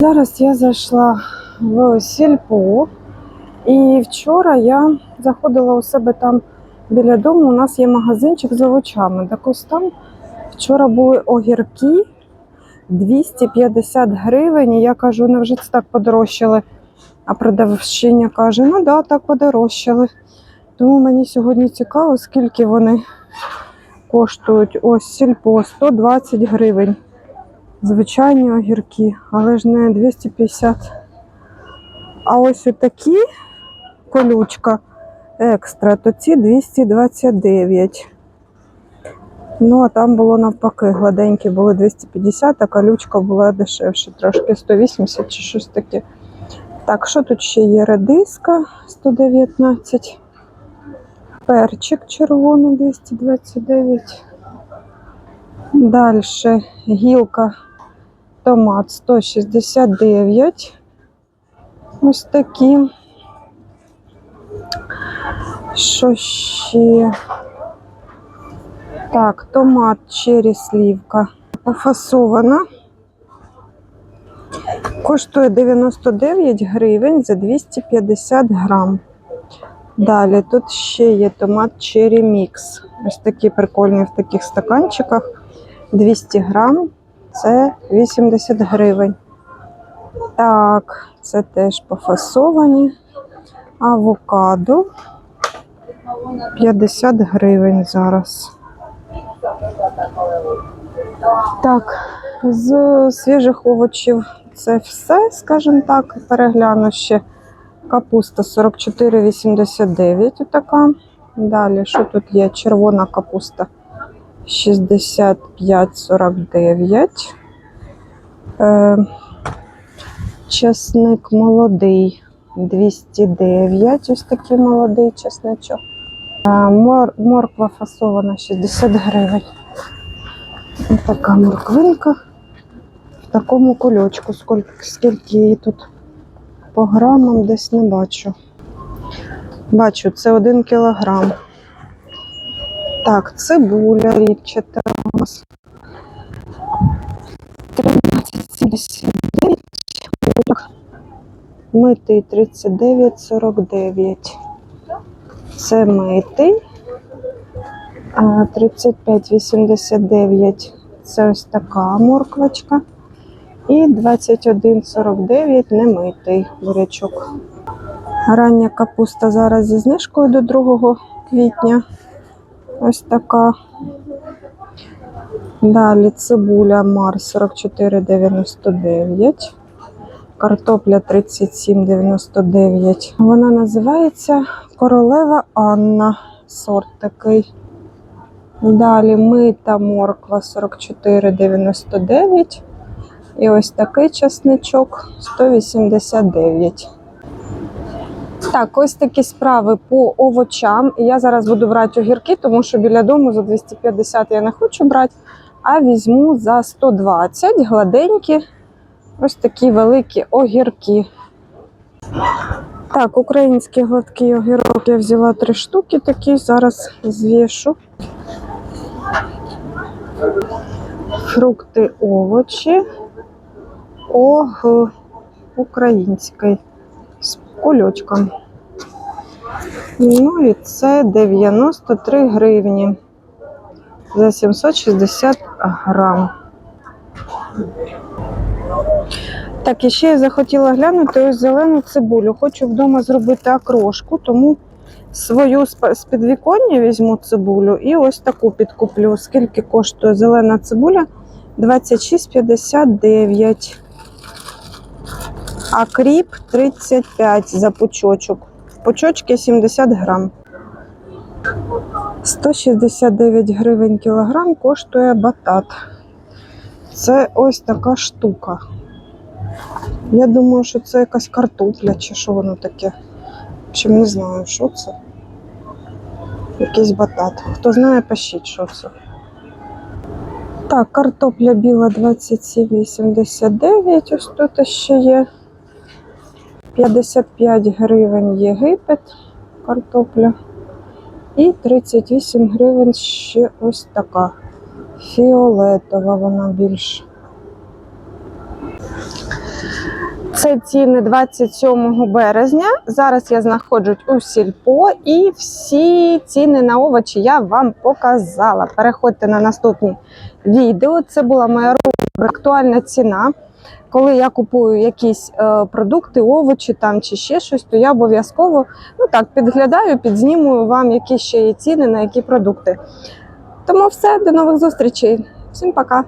Зараз я зайшла в сільпо, і вчора я заходила у себе там біля дому. У нас є магазинчик з овочами. Так ось там вчора були огірки 250 гривень. І я кажу, невже це так подорожчали? А продавщиня каже: ну да, так подорожчали. Тому мені сьогодні цікаво, скільки вони коштують. Ось сільпо 120 гривень. Звичайні огірки, але ж не 250. А ось отакі колючка екстра, то ці 229. Ну, а там було навпаки, гладенькі були 250, а колючка була дешевше, трошки 180 чи щось таке. Так, що тут ще є? Редиска 119. Перчик червоний 229. Далі гілка томат 169. Ось такі. Що ще? Так, томат черрі слівка пофасована. Коштує 99 гривень за 250 грам. Далі тут ще є томат черрі мікс. Ось такі прикольні в таких стаканчиках. 200 грам це 80 гривень. Так, це теж пофасовані. Авокадо 50 гривень зараз. Так, з свіжих овочів це все, скажімо так, перегляну ще. Капуста 44,89 отака. Далі, що тут є? Червона капуста 65,49. Е, чесник молодий 209. Ось такий молодий чесничок. Е, мор, морква фасована 60 гривень. Ось така морквинка в такому кульочку. Скільки, скільки її тут по грамам десь не бачу. Бачу, це один кілограм. Так, цибуля ріпчата у нас. 13,79. Митий 39,49. Це митий. А 35,89. Це ось така морквочка. І 21,49 немитий бурячок. Рання капуста зараз зі знижкою до 2 квітня. Ось така. Далі цибуля Мар 44,99. Картопля 37,99. Вона називається Королева Анна. Сорт такий. Далі мита морква 44,99. І ось такий часничок 189. Так, ось такі справи по овочам. Я зараз буду брати огірки, тому що біля дому за 250 я не хочу брати, а візьму за 120 гладенькі, ось такі великі огірки. Так, український гладкий огірок я взяла три штуки такі, зараз звішу. Фрукти, овочі. Ог український з кульочком. Ну і це 93 гривні за 760 грам. Так, і ще я захотіла глянути ось зелену цибулю. Хочу вдома зробити окрошку, тому свою з підвіконня візьму цибулю і ось таку підкуплю. Скільки коштує зелена цибуля? 26,59. А кріп 35 за пучочок. Пучочки 70 грам. 169 гривень кілограм коштує батат. Це ось така штука. Я думаю, що це якась картопля чи що воно таке. Общем, не знаю, що це. Якийсь батат. Хто знає, пишіть, що це. Так, картопля біла 27,89. Ось тут ще є. 55 гривень Єгипет картопля. І 38 гривень ще ось така Фіолетова вона більш. Це ціни 27 березня. Зараз я знаходжусь у сільпо і всі ціни на овочі я вам показала. Переходьте на наступні відео. Це була моя рубрика актуальна ціна. Коли я купую якісь е, продукти, овочі там чи ще щось, то я обов'язково ну так підглядаю, підзнімую вам, які ще є ціни на які продукти. Тому все, до нових зустрічей. Всім пока.